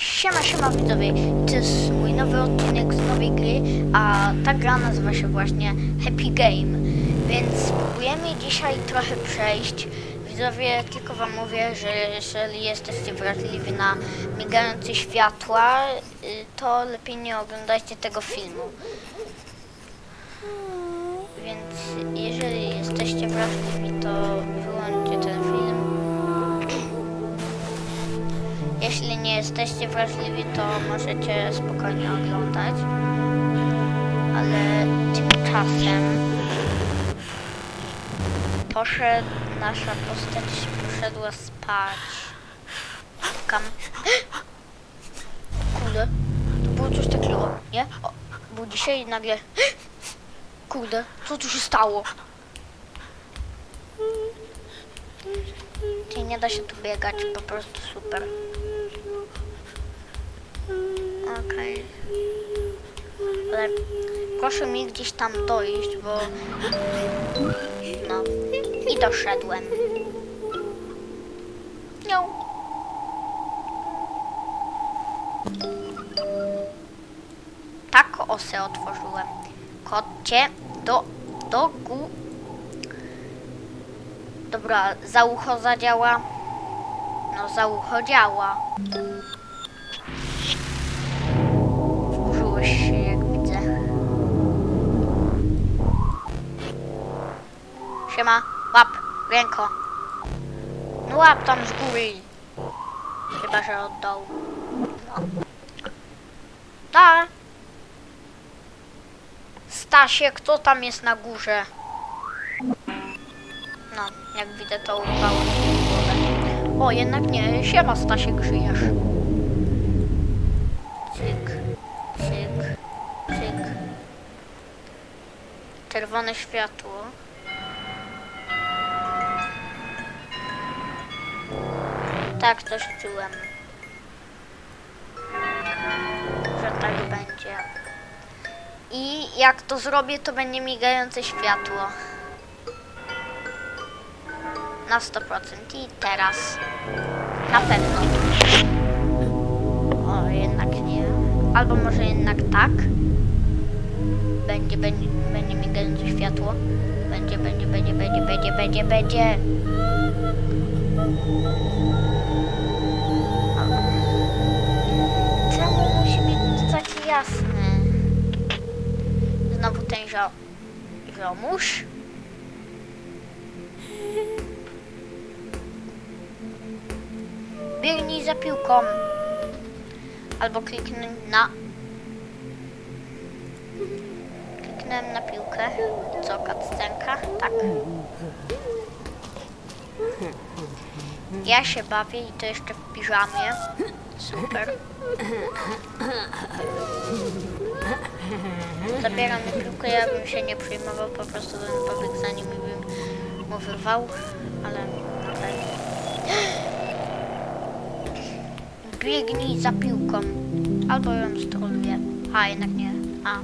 Siema, siema widzowie, to jest mój nowy odcinek z nowej gry, a ta gra nazywa się właśnie Happy Game, więc spróbujemy dzisiaj trochę przejść. Widzowie, tylko wam mówię, że jeżeli jesteście wrażliwi na migające światła, y, to lepiej nie oglądajcie tego filmu. Więc jeżeli jesteście wrażliwi, to nie jesteście wrażliwi, to możecie spokojnie oglądać. Ale tymczasem poszedł, nasza postać poszedła spać. Kam. Kurde, to było coś takiego, nie? O, budzi się i nagle... Kurde, co tu się stało? Ty nie da się tu biegać, po prostu super. Okej. Ale proszę mi gdzieś tam dojść, bo... No. I doszedłem. No. Tak osę otworzyłem. Kocie do... do gó... Dobra, za ucho zadziała. No, za ucho działa. Siema, łap, ręko. No łap tam z góry. Chyba, że od dołu. No. Da. Stasiek, kto tam jest na górze? No, jak widzę, to urwało. O, jednak nie. Siema, Stasiek, żyjesz. Cyk, cyk, cyk. Czerwone światło. Tak też czułem. Że tak będzie. I jak to zrobię, to będzie migające światło. Na 100%. I teraz. Na pewno. O, jednak nie. Albo może jednak tak. Będzie, będzie, będzie migające światło. Będzie, będzie, będzie, będzie, będzie, będzie, będzie. Jasny? Znowu ten zio... ziomuś? Biegnij za piłką. Albo kliknąć na... Kliknąłem na piłkę. Co, kaccenka? Tak. Ja się bawię i to jeszcze w piżamie. Super. Zabieram mi piłkę, ja bym się nie przejmował, po prostu bym pobiegł za nim i bym mu wyrwał, ale okej. Biegnij za piłką. Albo ją stroluję. A, jednak nie. A.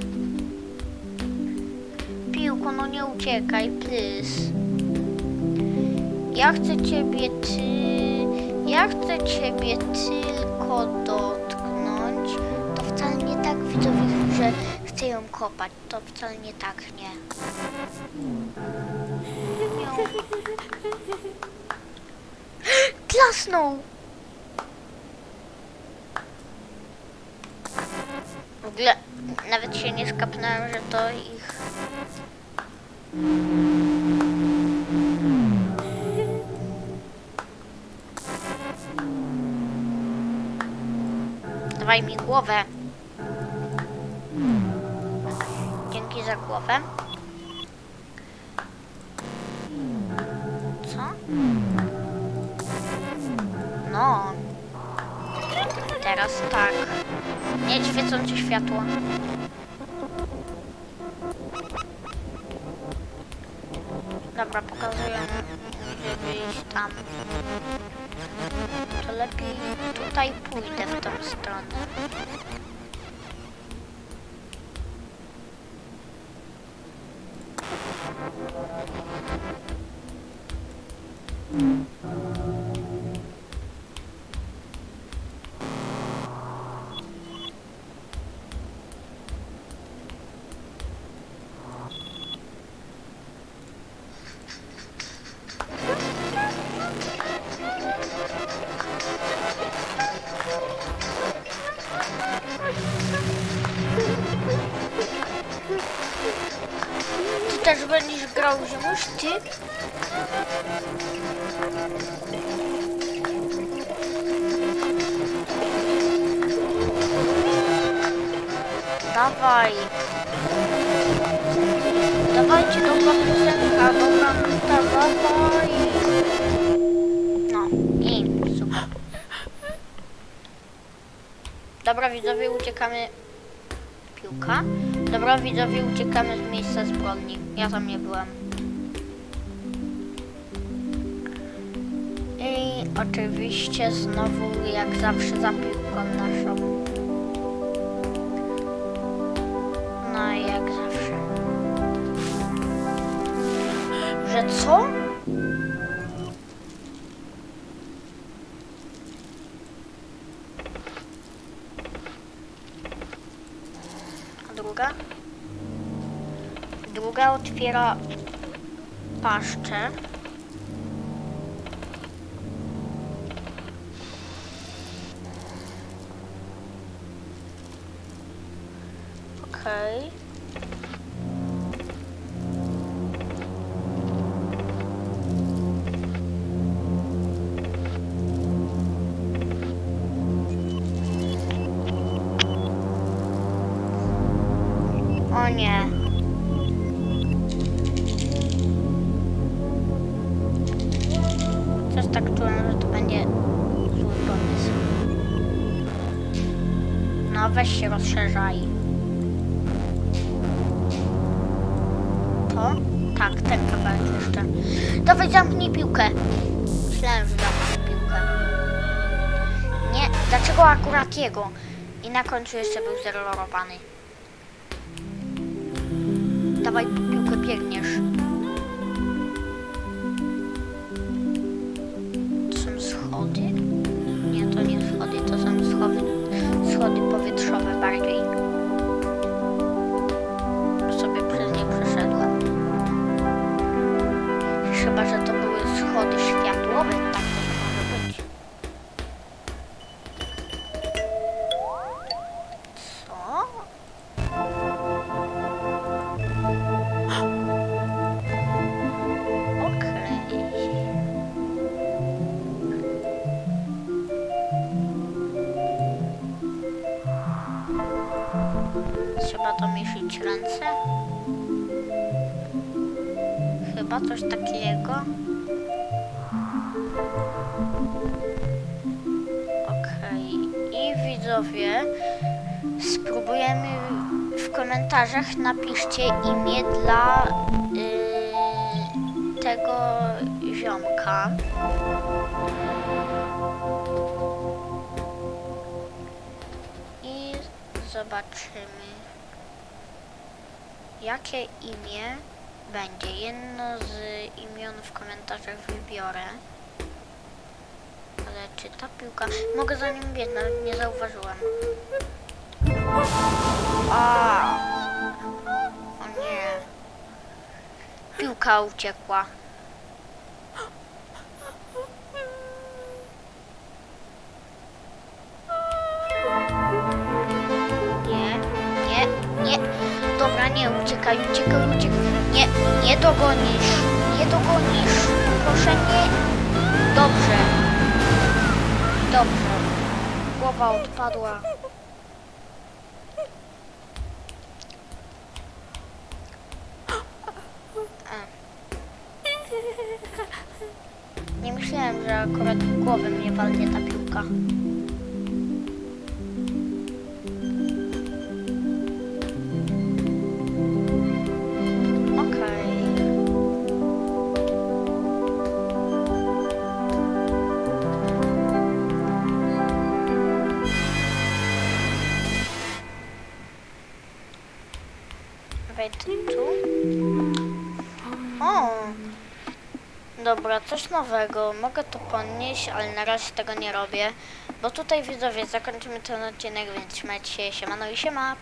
Piłko, no nie uciekaj, please. Ja chcę ciebie ty... Ja chcę ciebie tylko dotknąć. To wcale nie tak, widzowie, że chcę ją kopać. To wcale nie tak, nie. Klasnął! W ogóle nawet się nie skapnąłem, że to ich... Dawaj mi głowę. Dzięki za głowę. Co? No. Teraz tak. Nie świecące światło. Dobra, pokazują, żeby iść tam. To lepiej tutaj pójdę w tą stronę. Też będziesz grał Zimuś, ty? Dawaj. Dawajcie, dobra piosenka, dobra nuta, dawaj. No i super. Dobra widzowie, uciekamy. Piłka. Dobra widzowie, uciekamy z miejsca zbrodni. Ja tam nie byłem. I oczywiście znowu jak zawsze za piłką naszą. No jak zawsze. Że co? A druga? Druga otwiera paszczę. O nie. Coś tak czułem, że to będzie zły pomysł. No weź się rozszerzaj. To? Tak, ten kawałek jeszcze. Dawaj zamknij piłkę. Myślałem, że zamknij piłkę. Nie, dlaczego akurat jego? I na końcu jeszcze był zerorowany. Dawaj piłkę, biegniesz. To są schody? Nie, to nie schody, to są schody, schody powietrzowe bardziej. Trzeba domieszyć ręce. Chyba coś takiego. Okej. I widzowie, spróbujemy w komentarzach napiszcie imię dla y, tego ziomka. Zobaczymy, jakie imię będzie. Jedno z imion w komentarzach wybiorę. Ale czy ta piłka... Mogę za nim biec, nawet nie zauważyłem. A. O nie. Piłka uciekła. Uciekaj, uciekaj, uciekaj. Nie, nie dogonisz. Nie dogonisz. Proszę nie. Dobrze. Dobrze. Głowa odpadła. Nie myślałem, że akurat w głowę mnie walnie ta piłka. Wejdę tu. O! Dobra, coś nowego. Mogę to podnieść, ale na razie tego nie robię. Bo tutaj widzowie zakończymy ten odcinek, więc trzymajcie się. Siemano i siema.